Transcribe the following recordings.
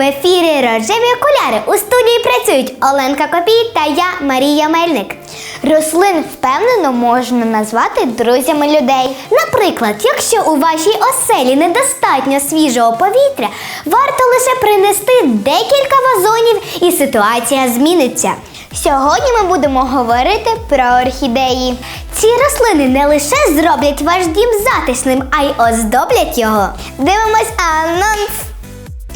В ефірі Рожеві окуляри. У студії працюють Оленка Копій та я Марія Мельник. Рослин впевнено можна назвати друзями людей. Наприклад, якщо у вашій оселі недостатньо свіжого повітря, варто лише принести декілька вазонів і ситуація зміниться. Сьогодні ми будемо говорити про орхідеї. Ці рослини не лише зроблять ваш дім затишним, а й оздоблять його. Дивимось анонс.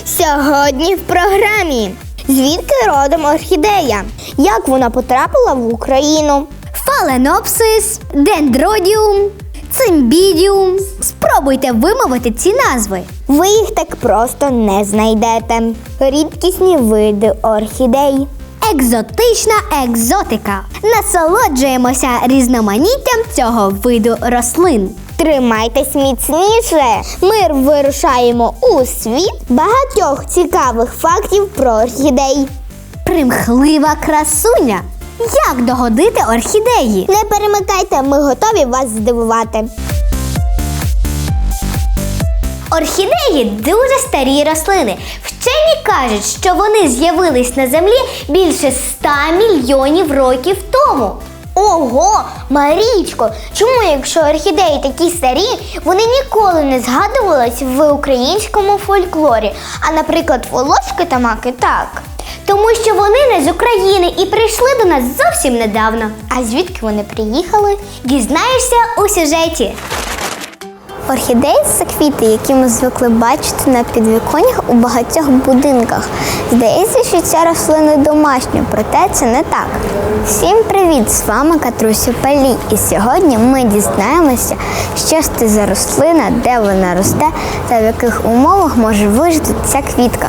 Сьогодні в програмі. Звідки родом орхідея? Як вона потрапила в Україну? Фаленопсис, дендродіум, цимбідіум. Спробуйте вимовити ці назви. Ви їх так просто не знайдете. Рідкісні види орхідей. Екзотична екзотика. Насолоджуємося різноманіттям цього виду рослин. Тримайтесь міцніше. Ми вирушаємо у світ багатьох цікавих фактів про орхідей. Примхлива красуня. Як догодити орхідеї? Не перемикайте, ми готові вас здивувати. Орхідеї дуже старі рослини. Вчені кажуть, що вони з'явились на землі більше 100 мільйонів років тому. Ого, Марічко, чому, якщо орхідеї такі старі, вони ніколи не згадувались в українському фольклорі, а, наприклад, волошки та маки так. Тому що вони не з України і прийшли до нас зовсім недавно. А звідки вони приїхали? Дізнаєшся у сюжеті. Орхідеї це квіти, які ми звикли бачити на підвіконнях у багатьох будинках. Здається, що ця рослина домашня, проте це не так. Всім привіт! З вами Катрусю Палі. І сьогодні ми дізнаємося, що це за рослина, де вона росте та в яких умовах може вижити ця квітка.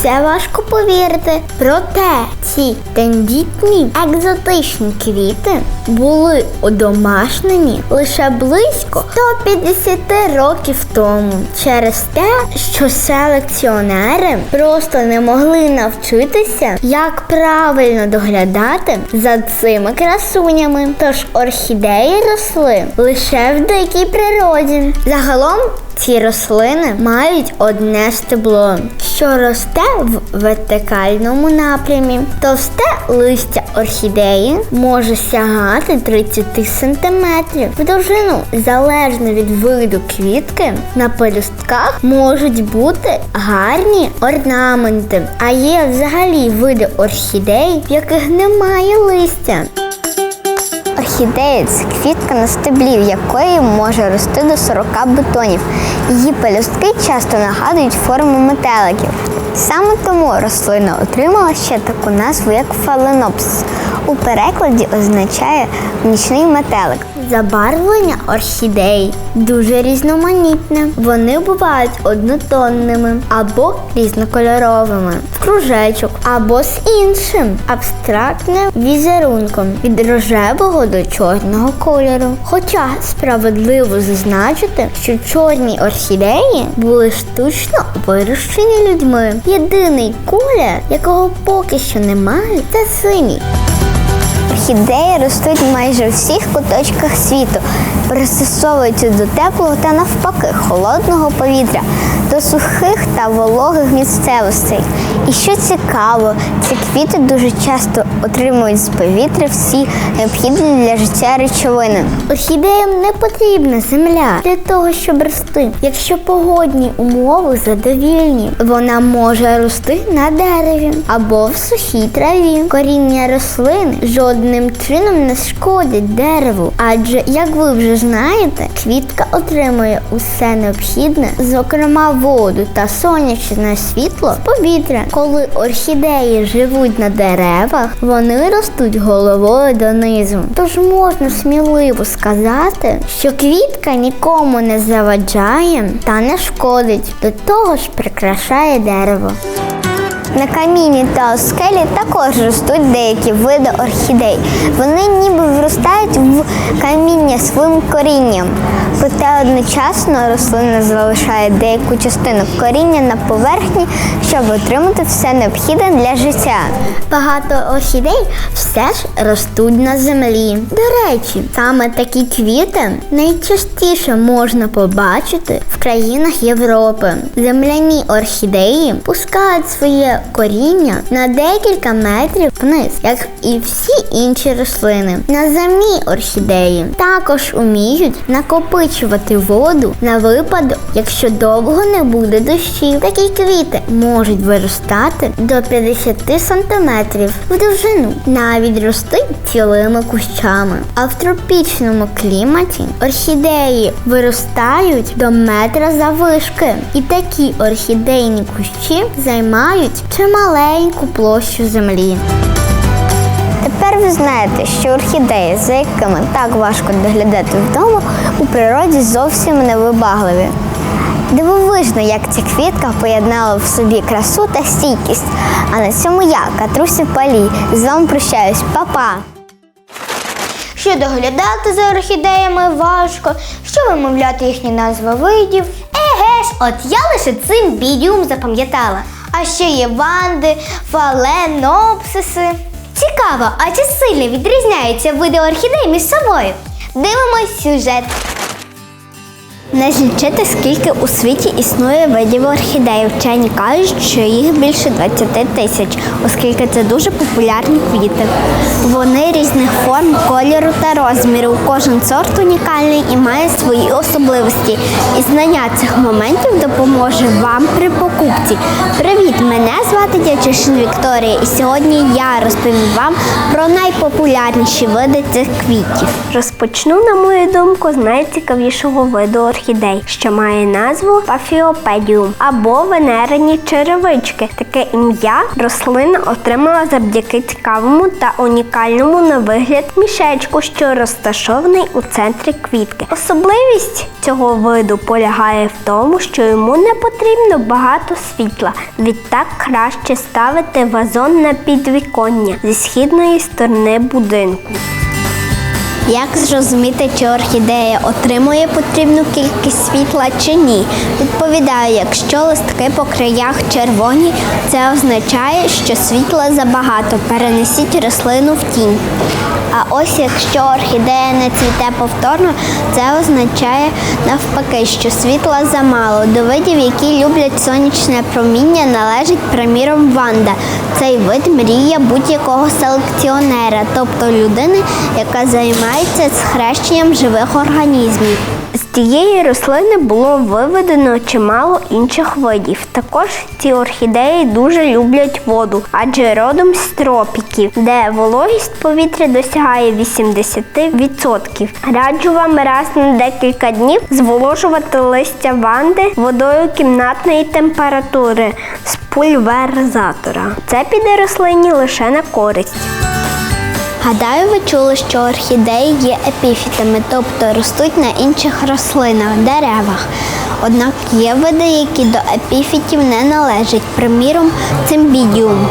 Все важко повірити. Проте ці тендітні екзотичні квіти були одомашнені лише близько 150 років тому через те, що селекціонери просто не могли навчитися, як правильно доглядати за цими красунями. Тож орхідеї росли лише в дикій природі. Загалом ці рослини мають одне стебло, що росте в вертикальному напрямі. Товсте листя орхідеї може сягати 30 см в довжину. Залежно від виду квітки, на пелюстках можуть бути гарні орнаменти. А є взагалі види орхідей, в яких немає листя. Орхідея це квітка на стеблі, в якої може рости до 40 бутонів. Її пелюстки часто нагадують форму метеликів. Саме тому рослина отримала ще таку назву, як фаленопсис. У перекладі означає нічний метелик. Забарвлення орхідей дуже різноманітне. Вони бувають однотонними або різнокольоровими, в кружечок або з іншим абстрактним візерунком від рожевого до чорного кольору. Хоча справедливо зазначити, що чорні орхідеї були штучно вирощені людьми. Єдиний колір, якого поки що немає, це синій. Орхідеї ростуть майже у всіх куточках світу, пристосовуються до теплого та навпаки холодного повітря, до сухих та вологих місцевостей. І що цікаво, ці квіти дуже часто отримують з повітря всі необхідні для життя речовини. Орхідеям не потрібна земля для того, щоб рости. Якщо погодні умови задовільні, вона може рости на дереві або в сухій траві. Коріння рослини жодним чином не шкодять дереву, адже, як ви вже знаєте, квітка отримує усе необхідне, зокрема воду та сонячне світло повітря. Коли орхідеї живуть на деревах, вони ростуть головою донизу. Тож можна сміливо сказати, що квітка нікому не заваджає та не шкодить, до того ж прикрашає дерево. На каміні та скелі також ростуть деякі види орхідей. Вони ніби виростають в каміння своїм корінням. Проте одночасно рослина залишає деяку частину коріння на поверхні, щоб отримати все необхідне для життя. Багато орхідей все ж ростуть на землі. До речі, саме такі квіти найчастіше можна побачити в країнах Європи. Земляні орхідеї пускають своє коріння на декілька метрів вниз, як і всі інші рослини. Наземні орхідеї також уміють накопичувати воду на випадок, якщо довго не буде дощів. Такі квіти можуть виростати до 50 сантиметрів в довжину, навіть рости цілими кущами. А в тропічному кліматі орхідеї виростають до метра заввишки. І такі орхідейні кущі займають чималеньку площу землі. Тепер ви знаєте, що орхідеї, за якими так важко доглядати вдома, у природі зовсім не вибагливі. Дивовижно, як ця квітка поєднала в собі красу та стійкість. А на цьому я, Катруся Палій, з вами прощаюсь, Па-па! Що доглядати за орхідеями важко, що вимовляти їхні назви видів. Еге ж, от я лише цим бідіум запам'ятала. А ще є ванди, фаленопсиси. Цікаво, а чи сильно відрізняються види орхідей між собою? Дивимось сюжет. Не злічити, скільки у світі існує видів орхідей. Вчені кажуть, що їх більше 20 тисяч, оскільки це дуже популярні квіти. Вони різних форм, кольору та розміру. Кожен сорт унікальний і має свої особливості. І знання цих моментів допоможе вам при покупці. Привіт! Мене звати Дячишин Вікторія, і сьогодні я розповім вам про найпопулярніші види цих квітів. Розпочну, на мою думку, з найцікавішого виду орхідей, що має назву Пафіопедіум або венерені черевички. Таке ім'я рослина отримала завдяки цікавому та унікальному на вигляд мішечку, що розташований у центрі квітки. Особливість цього виду полягає в тому, що йому не потрібно багато світла. Відтак краще ставити вазон на підвіконня зі східної сторони будинку. Як зрозуміти, чи орхідея отримує потрібну кількість світла чи ні? Відповідаю, якщо листки по краях червоні, це означає, що світла забагато. Перенесіть рослину в тінь. А ось якщо орхідея не цвіте повторно, це означає навпаки, що світла замало. До видів, які люблять сонячне проміння, належить приміром ванда. Цей вид мрія будь-якого селекціонера, тобто людини, яка займається схрещенням живих організмів. З цієї рослини було виведено чимало інших видів. Також ці орхідеї дуже люблять воду, адже родом з тропіків, де вологість повітря досягає 80%. Раджу вам раз на декілька днів зволожувати листя ванди водою кімнатної температури з пульверизатора. Це піде рослині лише на користь. Гадаю, ви чули, що орхідеї є епіфітами, тобто ростуть на інших рослинах, деревах. Однак є види, які до епіфітів не належать, приміром, цимбідіум.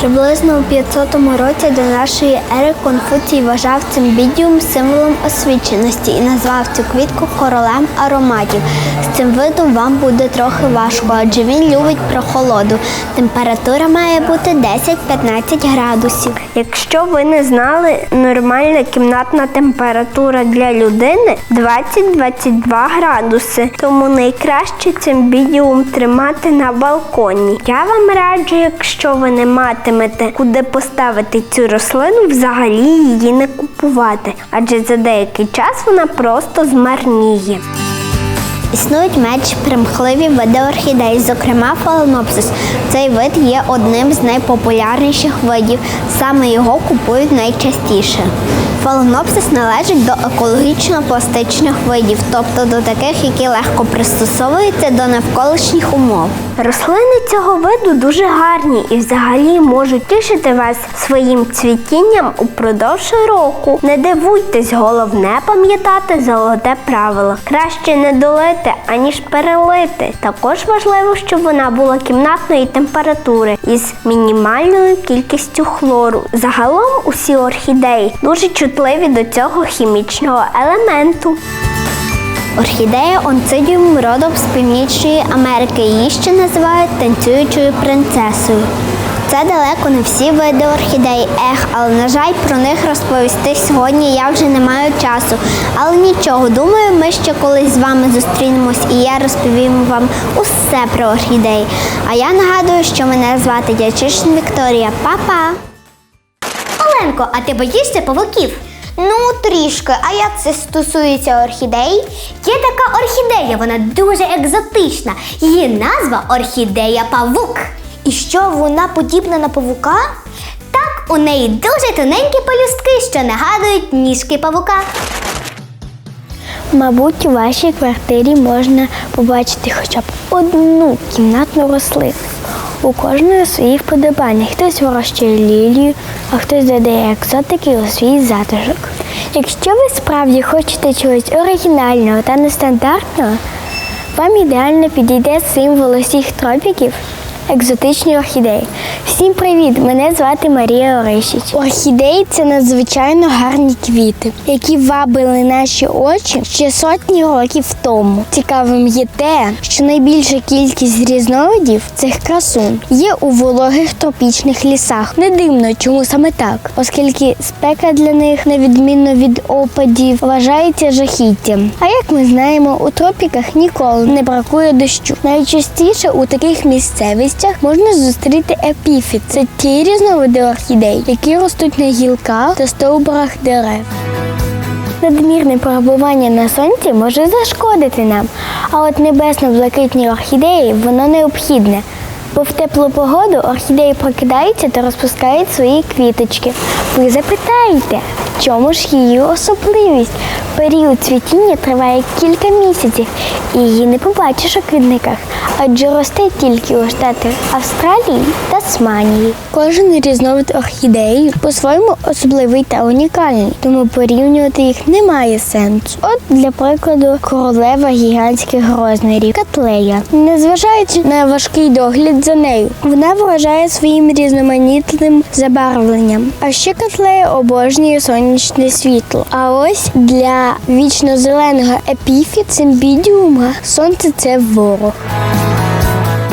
Приблизно у 500 році до нашої ери Конфуцій вважав цимбідіум символом освіченості і назвав цю квітку королем ароматів. З цим видом вам буде трохи важко, адже він любить прохолоду. Температура має бути 10-15 градусів. Якщо ви не знали, нормальна кімнатна температура для людини 20-22 градуси, тому найкраще цимбідіум тримати на балконі. Я вам раджу, якщо ви не матимете куди поставити цю рослину, взагалі її не купувати, адже за деякий час вона просто змарніє. Існують менш примхливі види орхідей, зокрема фаленопсис. Цей вид є одним з найпопулярніших видів. Саме його купують найчастіше. Фаленопсис належить до екологічно-пластичних видів, тобто до таких, які легко пристосовуються до навколишніх умов. Рослини цього виду дуже гарні і взагалі можуть тішити вас своїм цвітінням упродовж року. Не дивуйтесь, головне пам'ятати золоте правило. Краще не долити, аніж перелити. Також важливо, щоб вона була кімнатної температури із мінімальною кількістю хлору. Загалом усі орхідеї дуже чутливі до цього хімічного елементу. Орхідея онцидіум родом з Північної Америки. Її ще називають танцюючою принцесою. Це далеко не всі види орхідей, ех, але на жаль, про них розповісти сьогодні я вже не маю часу. Але нічого, думаю, ми ще колись з вами зустрінемось і я розповім вам усе про орхідеї. А я нагадую, що мене звати Дячишин Вікторія. Па-па! Оленко, а ти боїшся павуків? Ну, трішки. А як це стосується орхідей? Є така орхідея, вона дуже екзотична. Її назва орхідея павук. І що вона подібна на павука? Так, у неї дуже тоненькі пелюстки, що нагадують ніжки павука. Мабуть, у вашій квартирі можна побачити хоча б одну кімнатну рослину. У кожної свої вподобання. Хтось вирощує лілію, а хтось додає екзотики у свій затишок. Якщо ви справді хочете чогось оригінального та нестандартного, вам ідеально підійде символ усіх тропіків екзотичні орхідеї. Всім привіт! Мене звати Марія Орищич. Орхідеї це надзвичайно гарні квіти, які вабили наші очі ще сотні років тому. Цікавим є те, що найбільша кількість різновидів цих красун є у вологих тропічних лісах. Не дивно, чому саме так, оскільки спека для них, на відміну від опадів, вважається жахіттям. А як ми знаємо, у тропіках ніколи не бракує дощу. Найчастіше у таких місцевостях можна зустріти епіфіт. Це ті різновиди орхідей, які ростуть на гілках та стовбурах дерев. Надмірне перебування на сонці може зашкодити нам, а от небесно-блакитні орхідеї воно необхідне. Бо в теплу погоду орхідеї прокидаються та розпускають свої квіточки. Ви запитаєте, в чому ж її особливість? Період цвітіння триває кілька місяців, і її не побачиш у квітниках, адже росте тільки у штатах Австралії та Тасманії. Кожен різновид орхідеї по-своєму особливий та унікальний, тому порівнювати їх немає сенсу. От для прикладу королева гігантських розмірів Катлея. Незважаючи на важкий догляд за нею, вона вражає своїм різноманітним забарвленням. А ще Катлея обожнює сонячне світло. А ось для вічно зеленого епіфі цимбідіума сонце це ворог.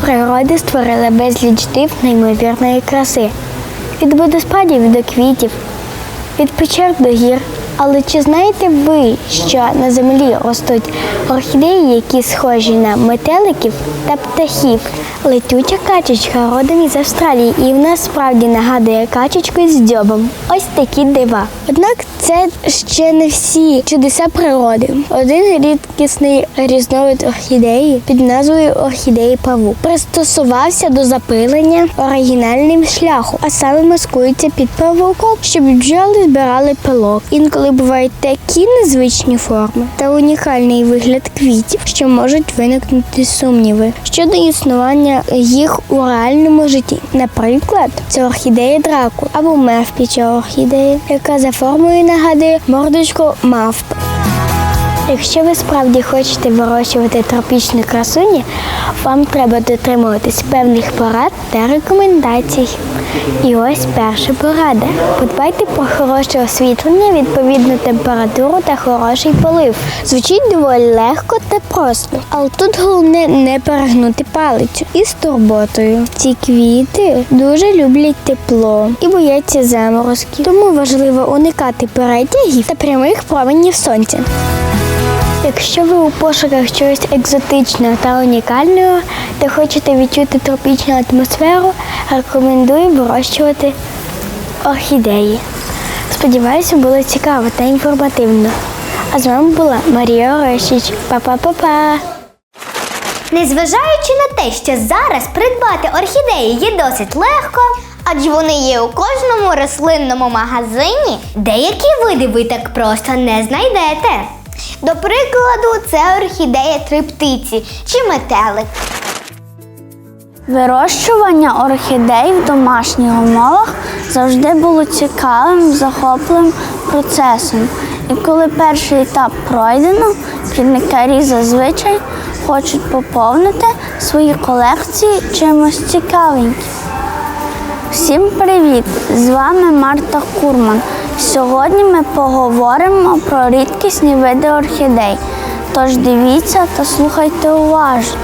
Природа створила безліч див неймовірної краси. Від водоспадів до квітів, від печер до гір. Але чи знаєте ви, що на землі ростуть орхідеї, які схожі на метеликів та птахів? Летюча качечка родом із Австралії, і вона справді нагадує качечку з дзьобом. Ось такі дива. Однак це ще не всі чудеса природи. Один рідкісний різновид орхідеї під назвою орхідеї павук пристосувався до запилення оригінальним шляхом, а саме маскується під павуком, щоб бджоли збирали пилок. Інколи бувають такі незвичні форми та унікальний вигляд квітів, що можуть виникнути сумніви щодо існування їх у реальному житті. Наприклад, це орхідея драку або мавпіча орхідея, яка за формою нагадує мордочку мавпи. Якщо ви справді хочете вирощувати тропічні красуні, вам треба дотримуватись певних порад та рекомендацій. І ось перша порада. Подбайте про хороше освітлення, відповідну температуру та хороший полив. Звучить доволі легко та просто. Але тут головне не перегнути палицю і з турботою. Ці квіти дуже люблять тепло і бояться заморозків, тому важливо уникати перетягів та прямих променів сонця. Якщо ви у пошуках чогось екзотичного та унікального та хочете відчути тропічну атмосферу, рекомендую вирощувати орхідеї. Сподіваюся, було цікаво та інформативно. А з вами була Марія Орещич. Па-па-па-па! Незважаючи на те, що зараз придбати орхідеї є досить легко, Адже вони є у кожному рослинному магазині. деякі види ви так просто не знайдете. До прикладу, це орхідея триптиці чи метелик. Вирощування орхідей в домашніх умовах завжди було цікавим, захопливим процесом. І коли перший етап пройдено, квітникарі зазвичай хочуть поповнити свої колекції чимось цікавеньким. Всім привіт! З вами Марта Курман. Сьогодні ми поговоримо про рідкісні види орхідей. Тож дивіться та слухайте уважно.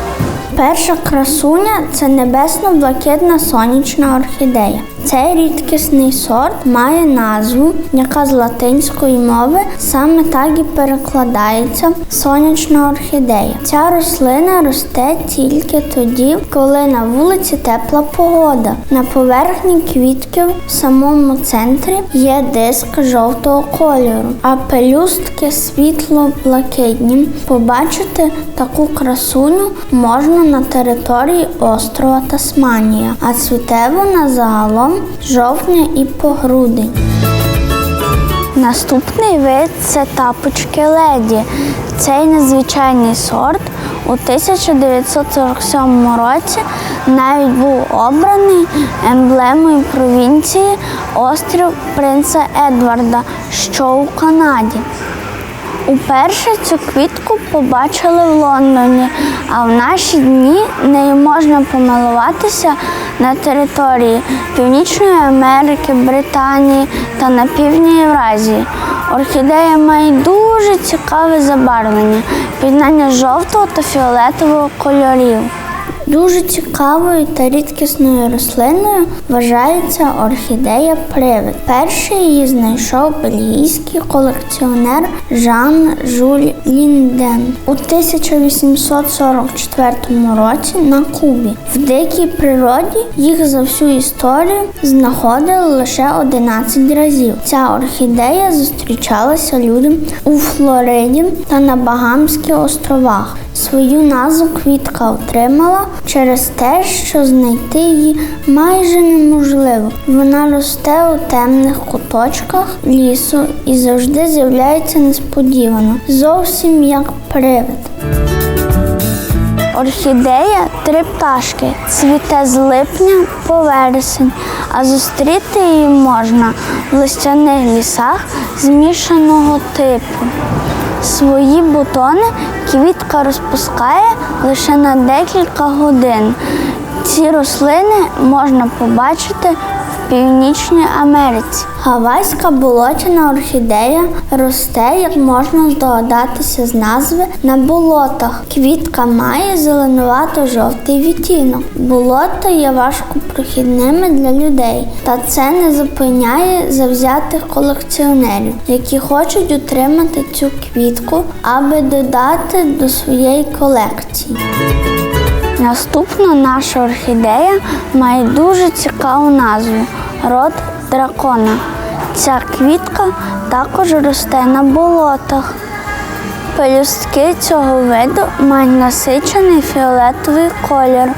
Перша красуня це небесно-блакитна сонячна орхідея. Цей рідкісний сорт має назву, яка з латинської мови саме так і перекладається сонячна орхідея. Ця рослина росте тільки тоді, коли на вулиці тепла погода. На поверхні квітків в самому центрі є диск жовтого кольору, а пелюстки світло-блакитні. Побачити таку красуню можна на території острова Тасманія, а цвіте вона загалом з жовтня і по грудень. Наступний вид це тапочки леді. Цей незвичайний сорт у 1947 році навіть був обраний емблемою провінції острів Принца Едварда, що у Канаді. Уперше цю квітку побачили в Лондоні, а в наші дні нею можна помилуватися на території Північної Америки, Британії та на півдні Євразії. Орхідея має дуже цікаве забарвлення, поєднання жовтого та фіолетового кольорів. Дуже цікавою та рідкісною рослиною вважається орхідея привид. Перший її знайшов бельгійський колекціонер Жан Жуль Лінден у 1844 році на Кубі. В дикій природі їх за всю історію знаходили лише 11 разів. Ця орхідея зустрічалася людям у Флориді та на Багамських островах. Свою назву квітка отримала через те, що знайти її майже неможливо. Вона росте у темних куточках лісу і завжди з'являється несподівано, зовсім як привид. Орхідея три пташки, цвіте з липня по вересень, а зустріти її можна в листяних лісах змішаного типу. Свої бутони квітка розпускає лише на декілька годин. Ці рослини можна побачити Північній Америці. Гавайська болотяна орхідея росте, як можна здогадатися з назви, на болотах. Квітка має зеленувато-жовтий відтінок. Болота є важкопрохідними для людей, та це не зупиняє завзятих колекціонерів, які хочуть отримати цю квітку, аби додати до своєї колекції. Наступна наша орхідея має дуже цікаву назву род дракона. Ця квітка також росте на болотах. Пелюстки цього виду мають насичений фіолетовий колір,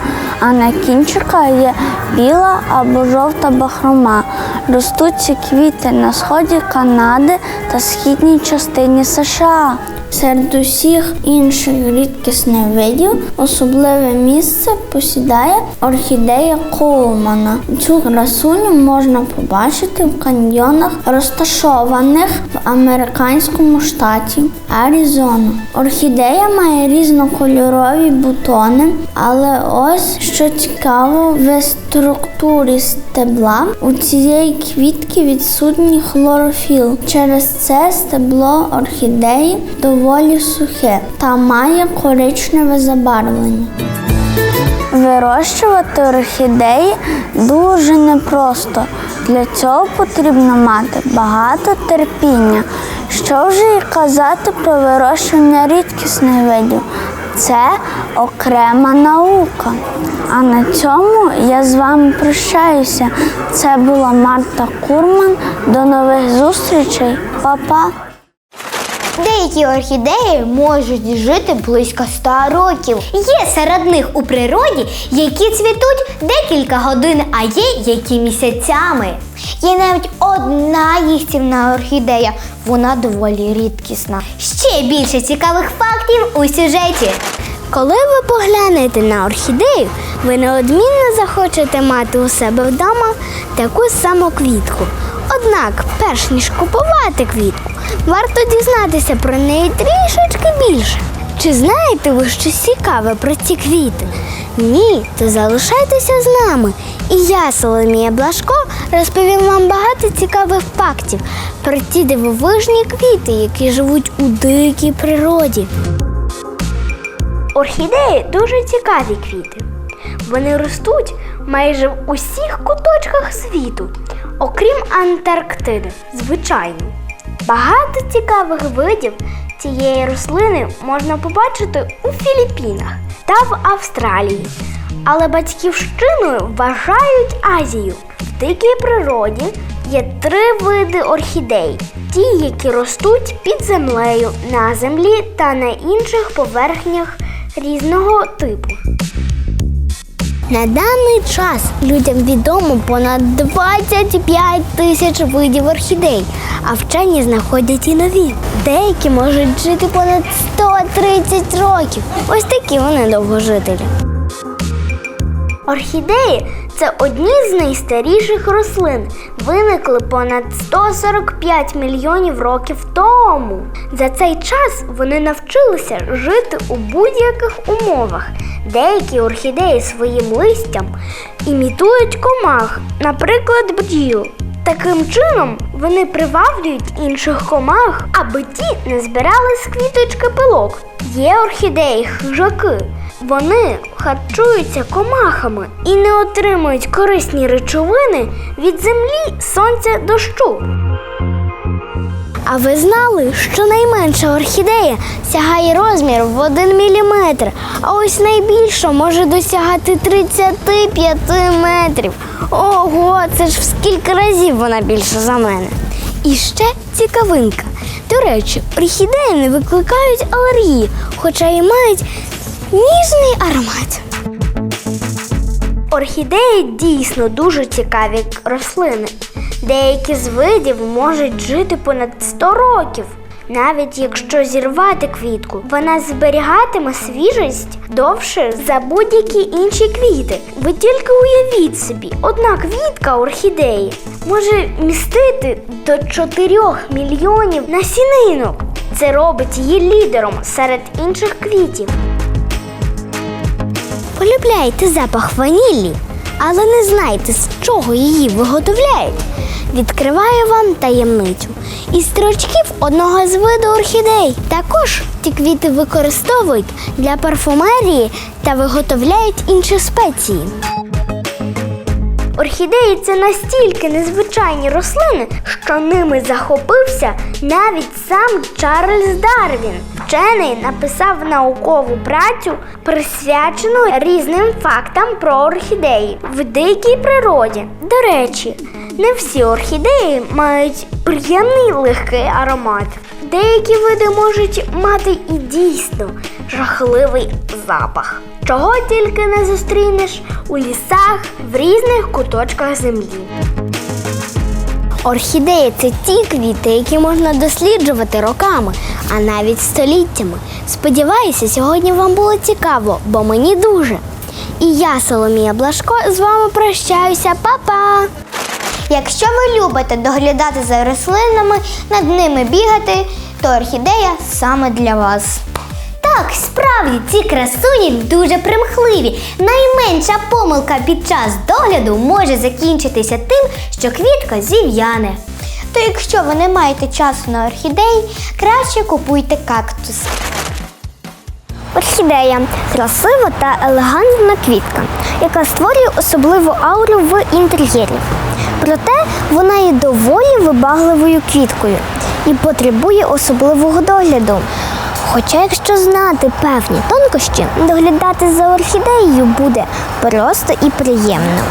а на кінчиках є біла або жовта бахрома. Ростуть ці квіти на сході Канади та східній частині США. Серед усіх інших рідкісних видів особливе місце посідає орхідея Коулмана. Цю красуню можна побачити в каньйонах, розташованих в американському штаті Аризона. Орхідея має різнокольорові бутони, але ось що цікаво, в структурі стебла у цієї квітки відсутній хлорофіл. Через це стебло орхідеї доволі сухе та має коричневе забарвлення. Вирощувати орхідеї дуже непросто. Для цього потрібно мати багато терпіння. Що вже і казати про вирощування рідкісних видів? Це окрема наука. А на цьому я з вами прощаюся. Це була Марта Курман. До нових зустрічей, Па-па! Деякі орхідеї можуть жити близько 100 років. Є серед них у природі, які цвітуть декілька годин, а є які місяцями. Є навіть одна їстівна орхідея, вона доволі рідкісна. Ще більше цікавих фактів у сюжеті. Коли ви поглянете на орхідею, ви неодмінно захочете мати у себе вдома таку саму квітку. Однак, перш ніж купувати квітку, варто дізнатися про неї трішечки більше. Чи знаєте ви щось цікаве про ці квіти? Ні, то залишайтеся з нами. І я, Соломія Блашко, розповім вам багато цікавих фактів про ті дивовижні квіти, які живуть у дикій природі. Орхідеї дуже цікаві квіти. Вони ростуть майже в усіх куточках світу, окрім Антарктиди, звичайно. Багато цікавих видів цієї рослини можна побачити у Філіппінах та в Австралії. Але батьківщиною вважають Азію. В дикій природі є три види орхідей: ті, які ростуть під землею, на землі та на інших поверхнях різного типу. На даний час людям відомо понад 25 тисяч видів орхідей, а вчені знаходять і нові. Деякі можуть жити понад 130 років. Ось такі вони довгожителі. Орхідеї це одні з найстаріших рослин. Виникли понад 145 мільйонів років тому. За цей час вони навчилися жити у будь-яких умовах. Деякі орхідеї своїм листям імітують комах, наприклад, бджіл. Таким чином вони приваблюють інших комах, аби ті не збирали з квіточки пилок. Є орхідеї хижаки. Вони харчуються комахами і не отримують корисні речовини від землі, сонця, дощу. А ви знали, що найменша орхідея сягає розмір в 1 мм, а ось найбільша може досягати 35 метрів. Ого, це ж в скільки разів вона більша за мене. І ще цікавинка. До речі, орхідеї не викликають алергії, хоча і мають ніжний аромат. Орхідеї дійсно дуже цікаві рослини. Деякі з видів можуть жити понад 100 років. Навіть якщо зірвати квітку, вона зберігатиме свіжість довше за будь-які інші квіти. Ви тільки уявіть собі, одна квітка орхідеї може містити до 4 мільйонів насінинок. Це робить її лідером серед інших квітів. Полюбляєте запах ванілі, але не знаєте, з чого її виготовляють. Відкриваю вам таємницю. Із строчків одного з виду орхідей. Також ці квіти використовують для парфумерії та виготовляють інші спеції. Орхідеї це настільки незвичайні рослини, що ними захопився навіть сам Чарльз Дарвін. Вчений написав наукову працю, присвячену різним фактам про орхідеї в дикій природі. До речі, не всі орхідеї мають приємний легкий аромат. Деякі види можуть мати і дійсно жахливий запах, чого тільки не зустрінеш у лісах в різних куточках землі. Орхідеї це ті квіти, які можна досліджувати роками, а навіть століттями. Сподіваюся, сьогодні вам було цікаво, бо мені дуже. І я, Соломія Блашко, з вами прощаюся, Па-па! Якщо ви любите доглядати за рослинами, над ними бігати, то орхідея саме для вас. Так, справді ці красуні дуже примхливі. Найменша помилка під час догляду може закінчитися тим, що квітка зів'яне. То якщо ви не маєте часу на орхідеї, краще купуйте кактус. Орхідея красива та елегантна квітка, яка створює особливу ауру в інтер'єрі. Проте вона є доволі вибагливою квіткою і потребує особливого догляду. Хоча, якщо знати певні тонкощі, доглядати за орхідеєю буде просто і приємно.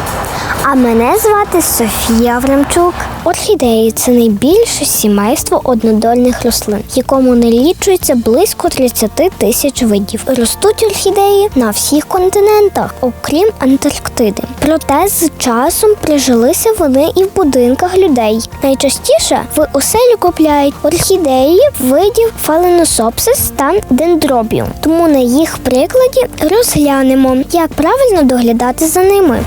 А мене звати Софія Аврамчук. Орхідеї це найбільше сімейство однодольних рослин, якому налічується близько 30 тисяч видів. Ростуть орхідеї на всіх континентах, окрім Антарктиди. Проте з часом прижилися вони і в будинках людей. Найчастіше в оселі купляють орхідеї видів фаленосопсис та дендробіум. Тому на їх прикладі розглянемо, як правильно доглядати за ними.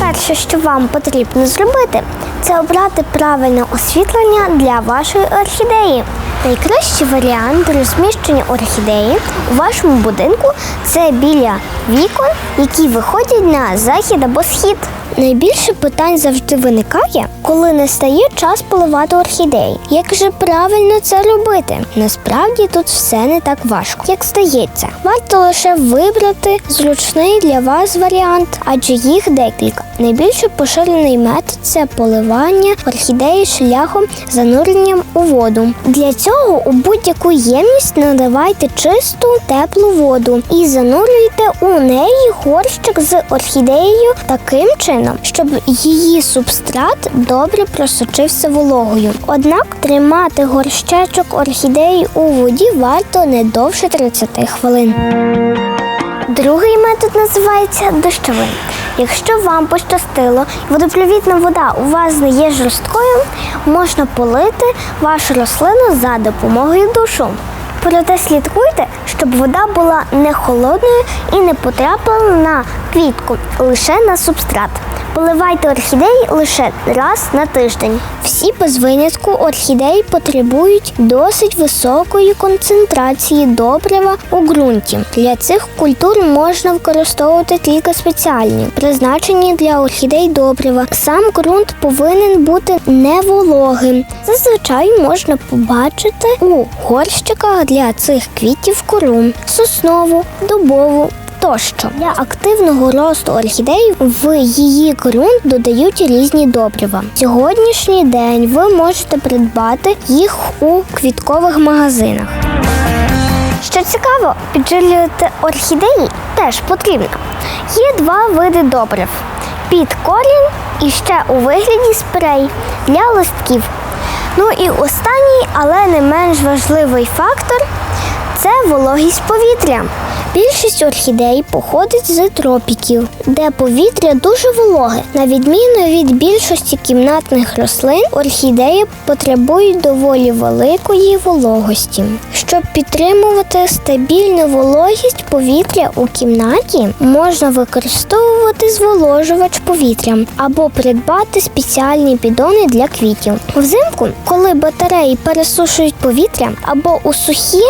Перше, що вам потрібно зробити, це обрати правильне освітлення для вашої орхідеї. Найкращий варіант розміщення орхідеї у вашому будинку це біля вікон, які виходять на захід або схід. Найбільше питань завжди виникає, коли настає час поливати орхідеї. Як же правильно це робити? Насправді тут все не так важко, як здається. Варто лише вибрати зручний для вас варіант, адже їх декілька. Найбільш поширений метод це поливання орхідеї шляхом зануренням у воду. Для цього у будь-яку ємність наливайте чисту теплу воду і занурюйте у неї горщик з орхідеєю таким чином, щоб її субстрат добре просочився вологою. Однак тримати горщечок орхідеї у воді варто не довше 30 хвилин. Другий метод називається дощовим. Якщо вам пощастило, водопровідна вода у вас не є жорсткою, можна полити вашу рослину за допомогою душу. Проте слідкуйте, щоб вода була не холодною і не потрапила на квітку, лише на субстрат. Поливайте орхідеї лише раз на тиждень. Всі без винятку орхідеї потребують досить високої концентрації добрива у ґрунті. Для цих культур можна використовувати тільки спеціальні, призначені для орхідей добрива. Сам ґрунт повинен бути невологим. Зазвичай можна побачити у горщиках для цих квітів кору, соснову, дубову, тощо. Для активного росту орхідей в її ґрунт додають різні добрива. Сьогоднішній день ви можете придбати їх у квіткових магазинах. Що цікаво, підживлювати орхідеї теж потрібно. Є два види добрив: під корінь і ще у вигляді спрей для листків. Ну і останній, але не менш важливий фактор це вологість повітря. Більшість орхідей походить з тропіків, де повітря дуже вологе. На відміну від більшості кімнатних рослин, орхідеї потребують доволі великої вологості. Щоб підтримувати стабільну вологість повітря у кімнаті, можна використовувати зволожувач повітря або придбати спеціальні підони для квітів. Взимку, коли батареї пересушують повітря, або у сухі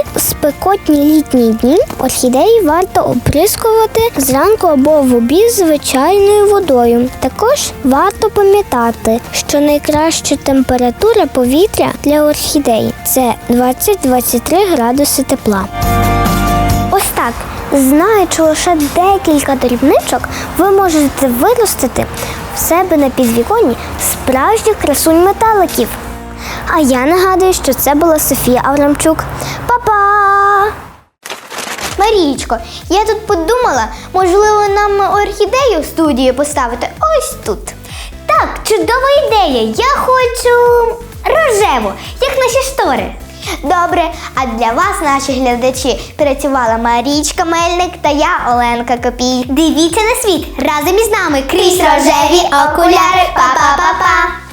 спекотні літні дні, орхідеї варто оприскувати зранку або в обід звичайною водою. Також варто пам'ятати, що найкраща температура повітря для орхідей це 20-23 градуси тепла. Ось так, знаючи лише декілька дрібничок, ви можете виростити в себе на підвіконні справжніх красунь метеликів. А я нагадую, що це була Софія Аврамчук. Па-па! Марічко, я тут подумала, можливо, нам орхідею в студію поставити ось тут. Так, чудова ідея. Я хочу рожеву, як наші штори. Добре, а для вас, наші глядачі, працювала Марічка Мельник та я, Оленка Копій. Дивіться на світ разом із нами крізь рожеві окуляри. Па-па-па-па!